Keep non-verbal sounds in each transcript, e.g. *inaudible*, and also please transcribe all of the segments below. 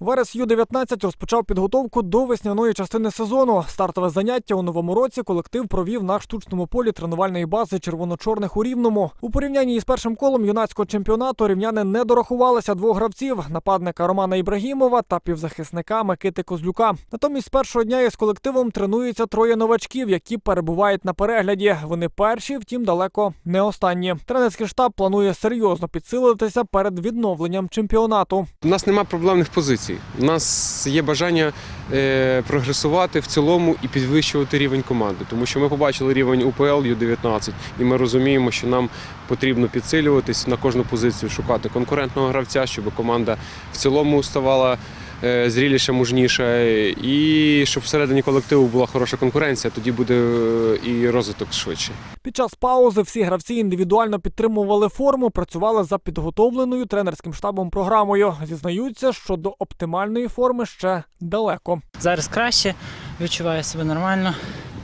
Верес Ю-19 розпочав підготовку до весняної частини сезону. Стартове заняття у новому році колектив провів на штучному полі тренувальної бази червоно-чорних у Рівному. У порівнянні із першим колом юнацького чемпіонату рівняни не дорахувалися двох гравців нападника Романа Ібрагімова та півзахисника Микити Козлюка. Натомість з першого дня із колективом тренуються троє новачків, які перебувають на перегляді. Вони перші, втім, далеко не останні. Тренерський штаб планує серйозно підсилитися перед відновленням чемпіонату. У нас немає проблемних позицій. У нас є бажання е, прогресувати в цілому і підвищувати рівень команди, тому що ми побачили рівень УПЛ Ю-19, і ми розуміємо, що нам потрібно підсилюватись на кожну позицію, шукати конкурентного гравця, щоб команда в цілому ставала. Е, Зріліша, мужніша, і щоб всередині колективу була хороша конкуренція, тоді буде е, і розвиток швидше. Під час паузи всі гравці індивідуально підтримували форму, працювали за підготовленою тренерським штабом програмою. Зізнаються, що до оптимальної форми ще далеко. Зараз краще, відчуваю себе нормально.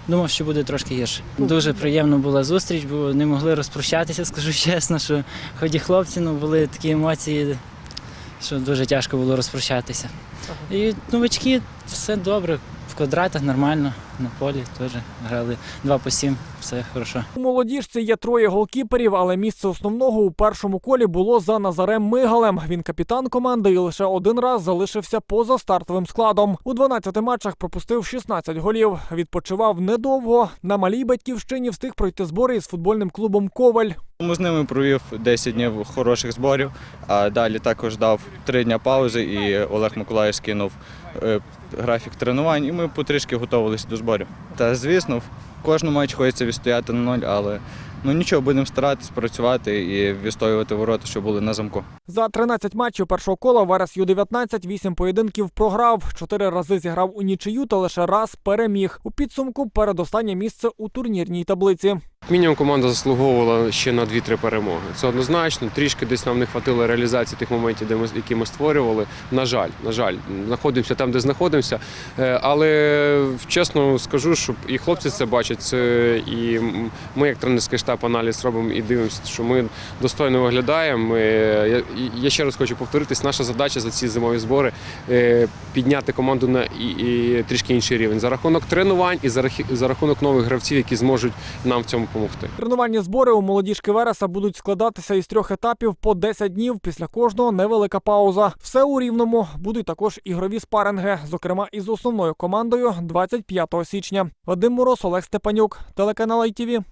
Думав, що буде трошки гірше. Дуже приємно була зустріч, бо не могли розпрощатися, скажу *laughs* чесно, що ході хлопці ну, були такі емоції, що дуже тяжко було розпрощатися. І новички все добре, в квадратах нормально, на полі теж грали 2 по 7, все хорошо. У молодіжці є троє голкіперів, але місце основного у першому колі було за Назарем Мигалем. Він капітан команди і лише один раз залишився поза стартовим складом. У 12 матчах пропустив 16 голів. Відпочивав недовго. На малій батьківщині встиг пройти збори із футбольним клубом Коваль. Тому з ними провів 10 днів хороших зборів, а далі також дав 3 дні паузи і Олег Миколаїв скинув е, графік тренувань, і ми потрішки готувалися до зборів. Та звісно, в кожному матчі хочеться відстояти на ноль, але ну нічого, будемо старатись працювати і відстоювати ворота, що були на замку. За 13 матчів першого кола Верес Ю-19 8 поєдинків програв, 4 рази зіграв у нічию та лише раз переміг. У підсумку передостаннє місце у турнірній таблиці. Мінімум команда заслуговувала ще на 2-3 перемоги. Це однозначно. Трішки десь нам не хватило реалізації тих моментів, де ми які ми створювали. На жаль, на жаль, знаходимося там, де знаходимося. Е, Але чесно скажу, що і хлопці це бачать, і ми, як тренерський штаб, аналіз робимо і дивимося, що ми достойно виглядаємо. Е, Я, я ще раз хочу повторитись, наша задача за ці зимові збори е, підняти команду на і, і трішки інший рівень за рахунок тренувань і за рахунок нових гравців, які зможуть нам в цьому допомогти. Тренувальні збори у молодіжки Вереса будуть складатися із трьох етапів по 10 днів. Після кожного невелика пауза. Все у рівному будуть також ігрові спаринги, зокрема із основною командою 25 січня. Вадим Мороз, Олег Степанюк, телеканал ITV.